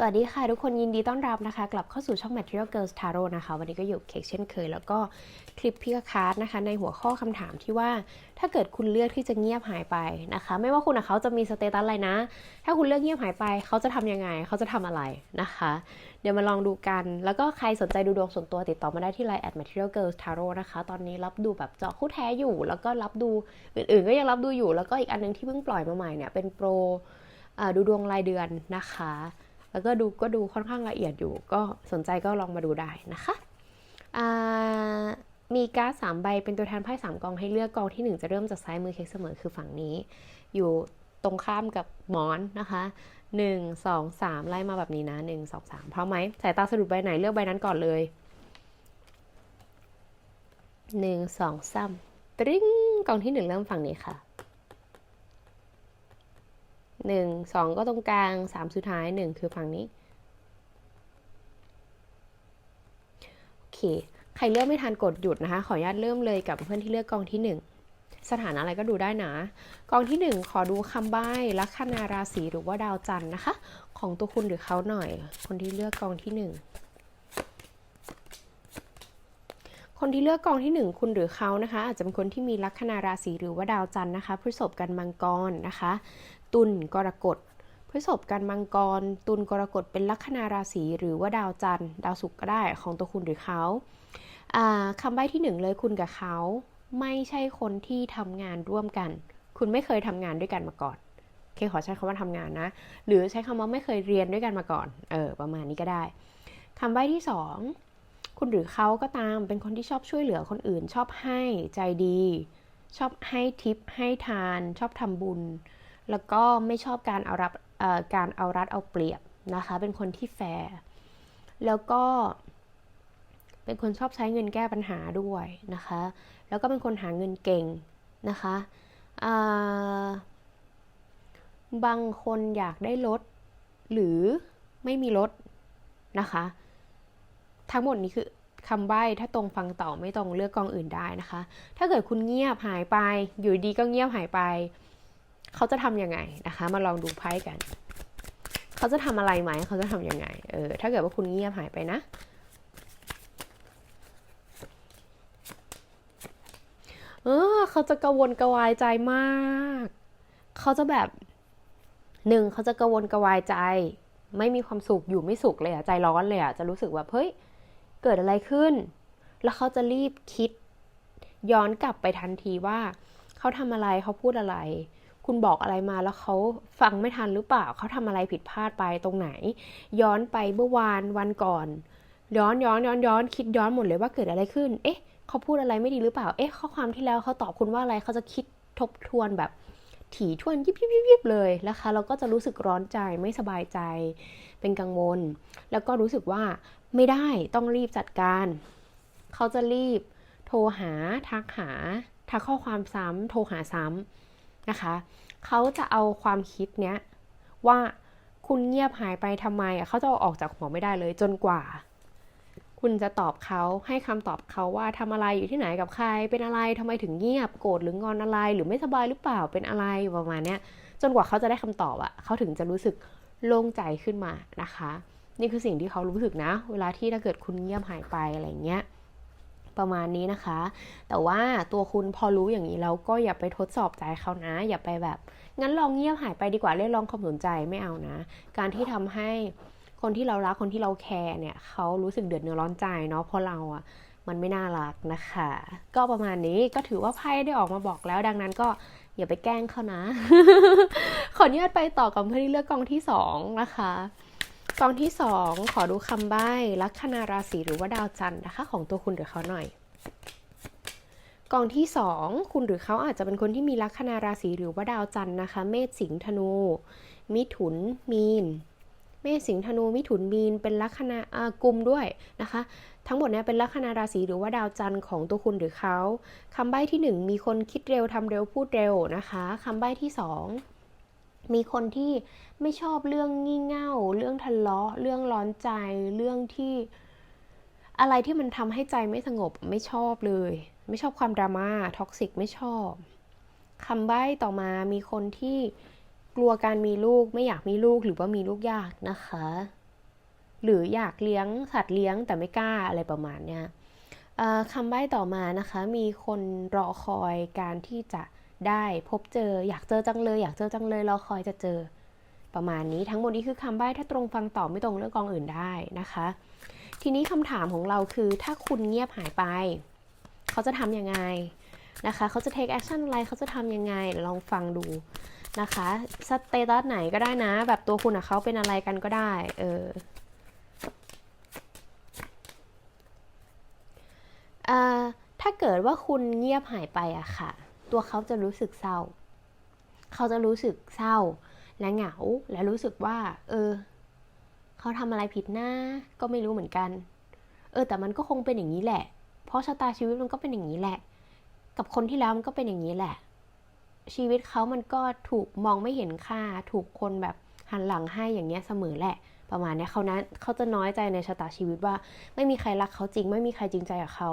สวัสดีค่ะ ทุกคนยินดีต้อนรับนะคะ กลับเข้าสู่ช่อง Material Girls Tarot นะคะ วันนี้ก็อยู่เค้กเช่นเคย แล้วก็คลิปพิกคาร์ดนะคะ ในหัวข้อคำถามที่ว่าถ้าเกิดคุณเลือกที่จะเงียบหายไปนะคะ ไม่ว่าคุณกับเขาจะมีสเตตัสอะไรนะ ถ้าคุณเลือกเงียบหายไป เขาจะทำยังไง เขาจะทำอะไรนะคะ เดี๋ยวมาลองดูกัน แล้วก็ใครสนใจดูดวงส่วนตัวติดต่อมาได้ที่ Line at Material Girls Tarot นะคะ ตอนนี้รับดูแบบเจาะคู่แท้อยู่ แล้วก็รับดูอื่นๆก็ยังรับดูอยู่ แล้วก็อีกอันนึงที่เพิ่งปล่อยมาใหม่เนี่ยเป็นโปรดูดวงรายเดือนนะคะ แล้วก็ดูก็ดูค่อนข้างละเอียดอยู่ ก็สนใจก็ลองมาดูได้นะคะมีการ์ดสามใบเป็นตัวแทนไพ่สามกองให้เลือกกองที่หนึ่งจะเริ่มจากซ้ายมือเค้กเสมอคือฝั่งนี้ อยู่ตรงข้ามกับหมอนนะคะหนึ่งสองสามไล่มาแบบนี้นะหนึ่งสองสามพร้อมไหมสายตาสะดุดใบไหนเลือกใบนั้นก่อนเลยหนึ่งสองสามตริ้งกองที่หนึ่งเริ่มฝั่งนี้ค่ะ หนึ่งสองก็ตรงกลางสามสุดท้ายหนึ่งคือฝั่งนี้ โอเค ใครเลือกไม่ทันกดหยุดนะคะ ขออนุญาตเริ่มเลยกับเพื่อนที่เลือกกองที่หนึ่งสถานะอะไรก็ดูได้นะ กองที่หนึ่งขอดูคำใบ้ลัคนาราศีหรือว่าดาวจันทร์นะคะ ของตัวคุณหรือเขาหน่อย คนที่เลือกกองที่หนึ่ง คนที่เลือกกองที่หนึ่งคุณหรือเขานะคะ อาจจะเป็นคนที่มีลัคนาราศีหรือว่าดาวจันทร์นะคะพฤษภกันมังกรนะคะ ตุลกรกฎพฤษภกันมังกร ตุลกรกฎเป็นลัคนาราศีหรือว่าดาวจันทร์ดาวศุกร์ก็ได้ของตัวคุณหรือเขาอ่าคำใบ้ที่หนึ่งเลยคุณกับเขาไม่ใช่คนที่ทำงานร่วมกัน คุณไม่เคยทำงานด้วยกันมาก่อนโอเคขอใช้คำว่าทำงานนะ หรือใช้คำว่าไม่เคยเรียนด้วยกันมาก่อน เออ ประมาณนี้ก็ได้คำใบ้ที่สอง คุณหรือเขาก็ตามเป็นคนที่ชอบช่วยเหลือคนอื่น ชอบให้ใจดี ชอบให้ทิปให้ทาน ชอบทำบุญ แล้วก็ไม่ชอบการเอารับการเอารัดเอาเปรียบนะคะ เป็นคนที่แฟร์แล้วก็เป็นคนชอบใช้เงินแก้ปัญหาด้วยนะคะ แล้วก็เป็นคนหาเงินเก่งนะคะบางคนอยากได้รถหรือไม่มีรถนะคะ ทั้งหมดนี้คือคำใบ้ถ้าตรงฟังต่อไม่ตรงเลือกกองอื่นได้นะคะ ถ้าเกิดคุณเงียบหายไป อยู่ดีก็เงียบหายไป เขาจะทำยังไงนะคะ มาลองดูไพ่กัน เขาจะทำอะไรไหมเขาจะทำยังไงเออถ้าเกิดว่าคุณเงียบหายไปนะเออเขาจะกระวนกระวายใจมาก เขาจะแบบหนึ่งเขาจะกระวนกระวายใจ ไม่มีความสุขอยู่ไม่สุขเลยอะใจร้อนเลยอะจะรู้สึกแบบเฮ้ย เกิดอะไรขึ้น แล้วเขาจะรีบคิด ย้อนกลับไปทันทีว่า เขาทำอะไรเขาพูดอะไร คุณบอกอะไรมาแล้วเขาฟังไม่ทันหรือเปล่า เขาทำอะไรผิดพลาดไปตรงไหน ย้อนไปเมื่อวานวันก่อน ย้อนย้อนย้อนย้อนคิดย้อนหมดเลยว่าเกิดอะไรขึ้น เอ๊ะ เขาพูดอะไรไม่ดีหรือเปล่า เอ๊ะ ข้อความที่แล้วเขาตอบคุณว่าอะไรเขาจะคิดทบทวนแบบ ถี่ถ้วนยิบยิบยิบยบเลยนะคะ เราก็จะรู้สึกร้อนใจไม่สบายใจ เป็นกังวล แล้วก็รู้สึกว่าไม่ได้ต้องรีบจัดการ เขาจะรีบโทรหาทักหาทักข้อความซ้ำโทรหาซ้ำนะคะ เขาจะเอาความคิดเนี้ยว่าคุณเงียบหายไปทำไมเขาจะเอาออกจากหัวไม่ได้เลยจนกว่า คุณจะตอบเขาให้คำตอบเขาว่าทำอะไรอยู่ที่ไหนกับใคร เป็นอะไรทำไมถึงเงียบโกรธหรืองอนอะไร หรือไม่สบายหรือเปล่าเป็นอะไรประมาณเนี้ยจนกว่าเขาจะได้คำตอบอะเขาถึงจะรู้สึกโล่งใจขึ้นมานะคะ นี่คือสิ่งที่เขารู้สึกนะ เวลาที่ถ้าเกิดคุณเงียบหายไปอะไรเงี้ยประมาณนี้นะคะ แต่ว่าตัวคุณพอรู้อย่างนี้แล้วก็อย่าไปทดสอบใจเขานะ อย่าไปแบบ งั้นลองเงียบหายไปดีกว่าเรียกร้องความสนใจไม่เอานะ การที่ทำให้ คนที่เรารักคนที่เราแคร์เนี่ยเขารู้สึกเดือดเนื้อร้อนใจเนาะเพราะเราอะมันไม่น่ารักนะคะ ก็ประมาณนี้ก็ถือว่าไพ่ได้ออกมาบอกแล้วดังนั้นก็อย่าไปแกล้งเขานะ ขออนุญาตไปต่อกับเพื่อนที่เลือกกองที่สองนะคะกองที่สองขอดูคำใบ้ลัคนาราศีหรือว่าดาวจันทร์นะคะ ของตัวคุณหรือเขาหน่อยกองที่สองคุณหรือเขาอาจจะเป็นคนที่มีลัคนาราศีหรือว่าดาวจันทร์นะคะ เมษสิงห์ธนู มิถุน มีน เมษสิงห์ธนูมิถุนมีนเป็นลัคนาอากุมด้วยนะคะ ทั้งหมดเนี้เป็นลัคนาราศีหรือว่าดาวจันทร์ของตัวคุณหรือเขาคำใบ้ที่หนึ่งมีคนคิดเร็วทำเร็วพูดเร็วนะคะคำใบ้ที่สองมีคนที่ไม่ชอบเรื่องงี่เง่า เรื่องทะเลาะ เรื่องร้อนใจ เรื่องที่ อะไรที่มันทำให้ใจไม่สงบไม่ชอบเลย ไม่ชอบความดราม่าท็อกซิกไม่ชอบคำใบ้ต่อมามีคนที่ กลัวการมีลูกไม่อยากมีลูกหรือว่ามีลูกยากนะคะ หรืออยากเลี้ยงสัตว์เลี้ยงแต่ไม่กล้าอะไรประมาณเนี้ยคำใบ้ต่อมานะคะ มีคนรอคอยการที่จะได้พบเจออยากเจอจังเลย อยากเจอจังเลยรอคอยจะเจอ ประมาณนี้ทั้งหมดนี้คือคำใบ้ถ้าตรงฟังต่อไม่ตรงเลือกกองอื่นได้นะคะ ทีนี้คำถามของเราคือถ้าคุณเงียบหายไป เขาจะทำยังไงนะคะ เขาจะ take action อะไรเขาจะทำยังไงลองฟังดู นะคะสเตตัสไหนก็ได้นะ แบบตัวคุณกับเขาเป็นอะไรกันก็ได้ เออเอ่อถ้าเกิดว่าคุณเงียบหายไปอะค่ะ ตัวเขาจะรู้สึกเศร้า เขาจะรู้สึกเศร้า และเหงา และรู้สึกว่า เออ เขาทำอะไรผิดนะก็ไม่รู้เหมือนกัน เออ แต่มันก็คงเป็นอย่างนี้แหละ เพราะชะตาชีวิตมันก็เป็นอย่างนี้แหละ กับคนที่แล้วมันก็เป็นอย่างนี้แหละ ชีวิตเขามันก็ถูกมองไม่เห็นค่า ถูกคนแบบหันหลังให้อย่างเงี้ยเสมอแหละ ประมาณเนี้ยเขานะเขาจะน้อยใจในชะตาชีวิตว่า ไม่มีใครรักเขาจริง ไม่มีใครจริงใจกับเขา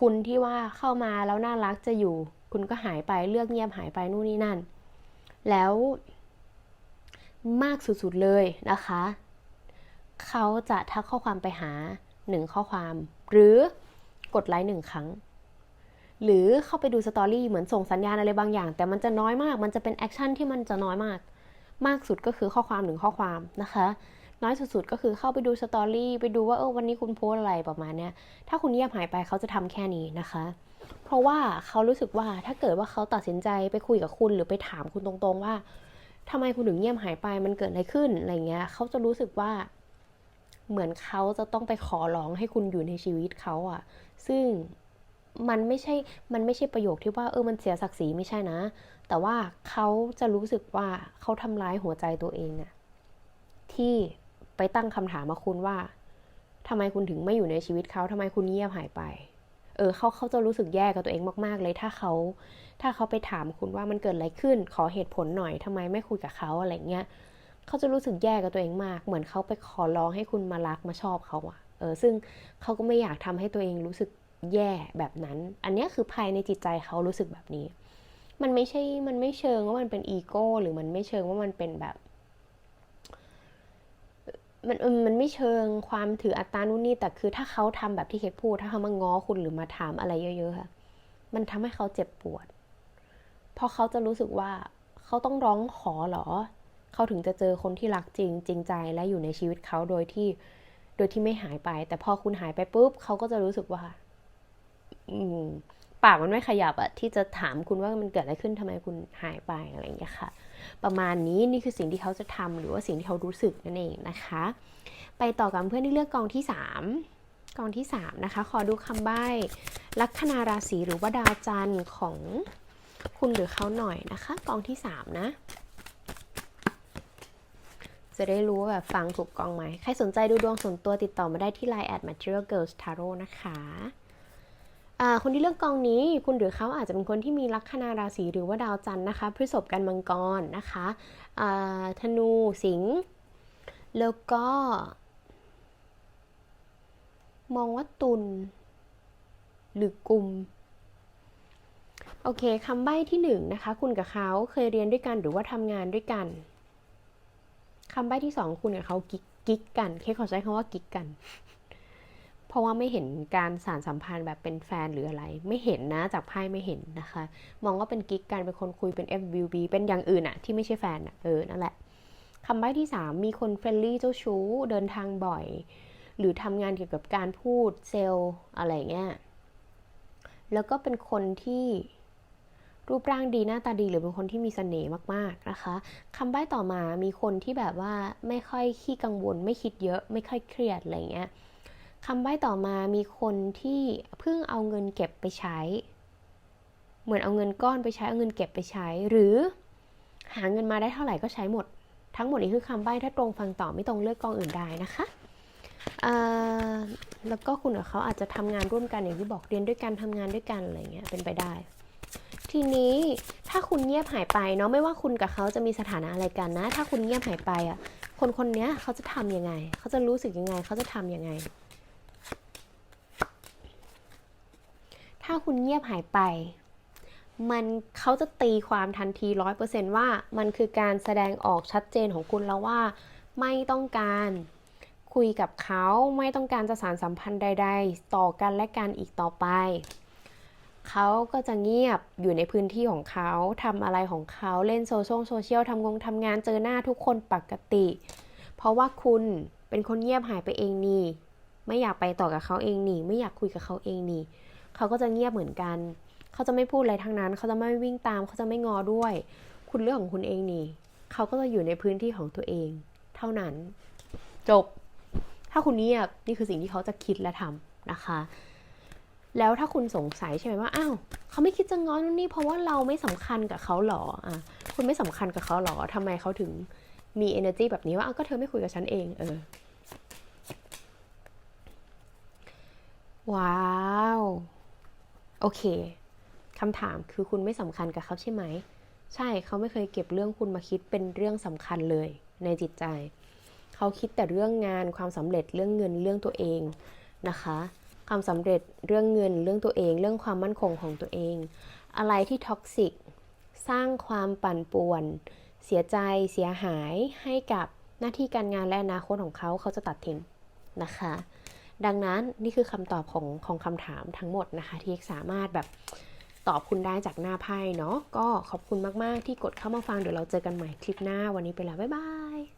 คุณที่ว่าเข้ามาแล้วน่ารักจะอยู่ คุณก็หายไปเลือกเงียบหายไปนู่นนี่นั่น แล้วมากสุดๆเลยนะคะ เขาจะทักข้อความไปหาหนึ่งข้อความ หรือกดไลค์หนึ่งครั้ง หรือเข้าไปดูสตอรี่เหมือนส่งสัญญาณอะไรบางอย่าง แต่มันจะน้อยมาก มันจะเป็นแอคชั่นที่มันจะน้อยมาก มากสุดก็คือข้อความหนึ่งข้อความนะคะ น้อยสุดๆก็คือเข้าไปดูสตอรี่ไปดูว่าเออวันนี้คุณโพสอะไรประมาณเนี้ยถ้าคุณเงียบหายไปเขาจะทำแค่นี้นะคะ เพราะว่าเขารู้สึกว่าถ้าเกิดว่าเขาตัดสินใจไปคุยกับคุณหรือไปถามคุณตรงๆว่าทำไมคุณถึงเงียบหายไปมันเกิดอะไรขึ้นอะไรเงี้ยเขาจะรู้สึกว่าเหมือนเขาจะต้องไปขอร้องให้คุณอยู่ในชีวิตเขาอะซึ่ง มันไม่ใช่มันไม่ใช่ประโยคที่ว่าเออมันเสียศักดิ์ศรีไม่ใช่นะ แต่ว่าเขาจะรู้สึกว่าเขาทำร้ายหัวใจตัวเองอะที่ไปตั้งคำถามมาคุณว่าทำไมคุณถึงไม่อยู่ในชีวิตเขาทำไมคุณเงียบหายไป เออเขาเขาจะรู้สึกแย่กับตัวเองมาก ๆ เลยถ้าเขาถ้าเขาไปถามคุณว่ามันเกิดอะไรขึ้น ขอเหตุผลหน่อยทำไมไม่คุยกับเขาอะไรเงี้ยเขาจะรู้สึกแย่กับตัวเองมาก เหมือนเขาไปขอร้องให้คุณมารักมาชอบเขาอะเออซึ่งเขาก็ไม่อยากทำให้ตัวเองรู้สึก แย่แบบนั้น อันนี้คือภายในจิตใจเขารู้สึกแบบนี้ มันไม่ใช่ มันไม่เชิงว่ามันเป็นอีโก้ หรือมันไม่เชิงว่ามันเป็นแบบ มันมันไม่เชิงความถืออัตตานู่นนี่ แต่คือถ้าเขาทำแบบที่เคพูด ถ้าเขามาง้อคุณหรือมาถามอะไรเยอะๆค่ะ มันทำให้เขาเจ็บปวด เพราะเขาจะรู้สึกว่าเขาต้องร้องขอหรอ เขาถึงจะเจอคนที่รักจริง จริงใจและอยู่ในชีวิตเขาโดยที่ โดยที่ไม่หายไป แต่พอคุณหายไปปุ๊บเขาก็จะรู้สึกว่า ปากมันไม่ขยับอะที่จะถามคุณว่ามันเกิดอะไรขึ้นทำไมคุณหายไปอะไรอย่างเงี้ยค่ะ ประมาณนี้นี่คือสิ่งที่เขาจะทำหรือว่าสิ่งที่เขารู้สึกนั่นเองนะคะ ไปต่อกับเพื่อนที่เลือกกองที่สามกองที่สามนะคะ ขอดูคำใบ้ลัคนาราศีหรือว่าดาวจันทร์ของคุณหรือเขาหน่อยนะคะ กองที่สามนะ จะได้รู้ว่าแบบฟังถูกกองไหม ใครสนใจดูดวงส่วนตัวติดต่อมาได้ที่ Line at material girls tarot นะคะ คนที่เลือกกองนี้คุณหรือเขาอาจจะเป็นคนที่มีลัคนาราศีหรือว่าดาวจันทร์นะคะพฤษภกันมังกรนะคะธนูสิงห์แล้วก็ มองว่าตุลหรือกุมโอเคคำใบ้ที่หนึ่งนะคะ คุณกับเขาเคยเรียนด้วยกันหรือว่าทำงานด้วยกันคำใบ้ที่สองคุณกับเขากิ๊กกัน เคขอใช้คำว่ากิ๊กกัน ราะว่าไม่เห็นการสารสัมพันธ์แบบเป็นแฟนหรืออะไร ไม่เห็นนะจากไพ่ไม่เห็นนะคะ มองว่าเป็นกิ๊กกันเป็นคนคุยเป็น FWB เป็นอย่างอื่นอะที่ไม่ใช่แฟนอะเออนั่นแหละคำใบ้ที่สามมีคนเฟรนลี่เจ้าชู้เดินทางบ่อย หรือทำงานเกี่ยวกับการพูดเซลล์อะไรเงี้ยแล้วก็เป็นคนที่รูปร่างดีหน้าตาดีหรือเป็นคนที่มีเสน่ห์มากๆนะคะคำใบ้ต่อมามีคนที่แบบว่าไม่ค่อยขี้กังวล ไม่คิดเยอะ ไม่ค่อยเครียดอะไรเงี้ย คำใบ้ต่อมามีคนที่เพิ่งเอาเงินเก็บไปใช้ เหมือนเอาเงินก้อนไปใช้ เอาเงินเก็บไปใช้ หรือ หาเงินมาได้เท่าไหร่ก็ใช้หมด ทั้งหมดนี้คือคำใบ้ถ้าตรงฟังต่อไม่ตรงเลือกกองอื่นได้นะคะแล้วก็คุณกับเขาอาจจะทำงานร่วมกันอย่างที่บอกเรียนด้วยกันทำงานด้วยกันอะไรเงี้ยเป็นไปได้ ทีนี้ถ้าคุณเงียบหายไปเนาะไม่ว่าคุณกับเขาจะมีสถานะอะไรกันนะ ถ้าคุณเงียบหายไปอะคนคนนี้เขาจะทำยังไง เขาจะรู้สึกยังไง เขาจะทำยังไง ถ้าคุณเงียบหายไป มันเขาจะตีความทันทีร้อยเปอร์เซนว่ามันคือการแสดงออกชัดเจนของคุณแล้วว่า ไม่ต้องการคุคุยกับเขาไม่ต้องการจะสารสัมพันธ์ใด ๆ ต่อกันและกันอีกต่อไป เขาก็จะเงียบอยู่ในพื้นที่ของเขาทำอะไรของเขาเล่นโซเชียลโซเชียลทำงงทำงานเจอหน้าทุกคนปกติ เพราะว่าคุณเป็นคนเงียบหายไปเองนี่ไม่อยากไปต่อกับเขาเองนี่ไม่อยากคุยกับเขาเองนี่ เขาก็จะเงียบเหมือนกัน เขาจะไม่พูดอะไรทั้งนั้น เขาจะไม่วิ่งตาม เขาจะไม่งอด้วย คุณเรื่องของคุณเองนี่ เขาก็จะอยู่ในพื้นที่ของตัวเอง เท่านั้น จบ ถ้าคุณเงียบนี่คือสิ่งที่เขาจะคิดและทำนะคะ แล้วถ้าคุณสงสัยใช่ไหมว่า อ้าว เขาไม่คิดจะงอนู่นนี่เพราะว่าเราไม่สำคัญกับเขาหรอ อะ คุณไม่สำคัญกับเขาหรอทำไมเขาถึงมี energy แบบนี้ว่าอ้าวก็เธอไม่คุยกับฉันเอง เออว้าว โอเคคำถามคือคุณไม่สำคัญกับเขาใช่ไหม ใช่เขาไม่เคยเก็บเรื่องคุณมาคิดเป็นเรื่องสำคัญเลยในจิตใจ เขาคิดแต่เรื่องงานความสำเร็จเรื่องเงินเรื่องตัวเองนะคะความสำเร็จเรื่องเงินเรื่องตัวเอง เรื่องความมั่นคงของตัวเอง อะไรที่ท็อกซิกสร้างความปั่นป่วน เสียใจเสียหายให้กับหน้าที่การงานและอนาคตของเขาเขาจะตัดทิ้งนะคะ ดังนั้นนี่คือคำตอบของของคำถามทั้งหมดนะคะ ที่สามารถแบบตอบคุณได้จากหน้าไพ่เนาะก็ขอบคุณมาก ๆ ที่กดเข้ามาฟังเดี๋ยวเราเจอกันใหม่คลิปหน้าวันนี้ไปแล้วบ๊ายบาย